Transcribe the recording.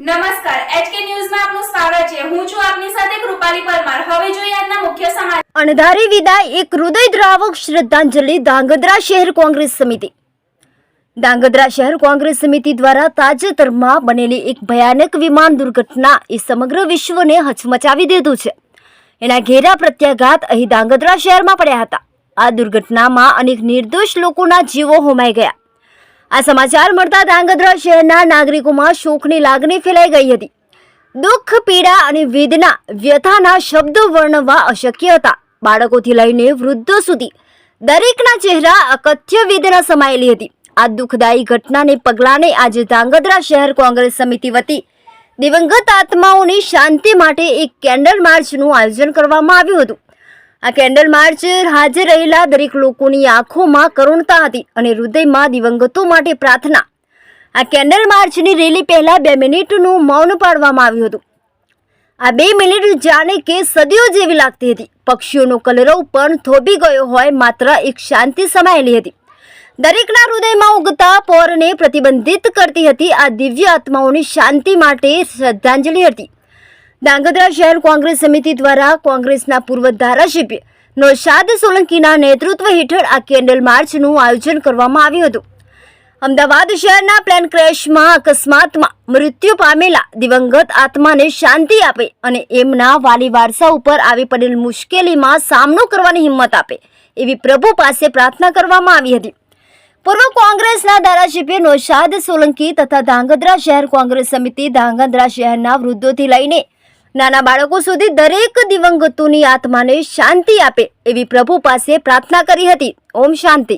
નમસ્કાર, એચકે ન્યૂઝમાં આપનું સ્વાગત છે. હું છું આપની સાથે કૃપાલી પરમાર. હવે જોઈએ આજના મુખ્ય સમાચાર. અણધારી વિદાય એક હૃદયદ્રાવક શ્રદ્ધાંજલિ ધાંગધ્રા શહેર કોંગ્રેસ સમિતિ. ધાંગધ્રા શહેર કોંગ્રેસ સમિતિ દ્વારા તાજેતરમાં બનેલી એક ભયાનક વિમાન દુર્ઘટના એ સમગ્ર વિશ્વને હચમચાવી દીધું છે. એના ઘેરા પ્રત્યાઘાત અહીં ધાંગધ્રા શહેરમાં પડ્યા હતા. આ દુર્ઘટનામાં અનેક નિર્દોષ લોકોના જીવો હોમાઈ ગયા. આ સમાચાર મળતા ધાંગધ્રા શહેરના નાગરિકોમાં શોકની લાગણી ફેલાઈ ગઈ હતી. દુઃખ, પીડા અને વેદના વ્યથાના શબ્દો વર્ણવવા અશક્ય હતા. બાળકોથી લઈને વૃદ્ધો સુધી દરેકના ચહેરા અકથ્ય વેદના સમાયેલી હતી. આ દુઃખદાયી ઘટનાને પગલાને આજે ધાંગધ્રા શહેર કોંગ્રેસ સમિતિ વતી દિવંગત આત્માઓની શાંતિ માટે એક કેન્ડલ માર્ચનું આયોજન કરવામાં આવ્યું હતું. આ કેન્ડલ માર્ચ હાજર રહેલા દરેક લોકોની આંખોમાં કરુણતા હતી અને હૃદયમાં દિવંગતો માટે પ્રાર્થના. આ કેન્ડલ માર્ચની રેલી પહેલા બે મિનિટનું મૌન પાડવામાં આવ્યું હતું. આ બે મિનિટ જાણે કે સદીઓ જેવી લાગતી હતી. પક્ષીઓનો કલરવ પણ થોભી ગયો હોય માત્ર એક શાંતિ સમાયેલી હતી. દરેકના હૃદયમાં ઉગતા પોરને પ્રતિબંધિત કરતી હતી આ દિવ્ય આત્માઓની શાંતિ માટે શ્રદ્ધાંજલિ હતી ધાંગધ્રા શહેર કોંગ્રેસ સમિતિ દ્વારા કોંગ્રેસના પૂર્વ ધારાસભ્ય નૌશાદ સોલંકીના નેતૃત્વ હેઠળ આ કેન્ડલ માર્ચનું આયોજન કરવામાં આવ્યું હતું. અમદાવાદ શહેરના પ્લેન ક્રેશમાં અકસ્માતમાં મૃત્યુ પામેલા દિવંગત આત્માને શાંતિ આપે અને એમના વાલી વારસા ઉપર આવી પડેલ મુશ્કેલીમાં સામનો કરવાની હિંમત આપે એવી પ્રભુ પાસે પ્રાર્થના કરવામાં આવી હતી. પૂર્વ કોંગ્રેસના ધારાસભ્ય નૌશાદ સોલંકી તથા ધાંગધ્રા શહેર કોંગ્રેસ સમિતિ ધાંગધ્રા શહેરના વૃદ્ધોથી લઈને નાના બાળકો સુધી દરેક દિવંગતોની આત્માને શાંતિ આપે એવી પ્રભુ પાસે પ્રાર્થના કરી હતી. ઓમ શાંતિ.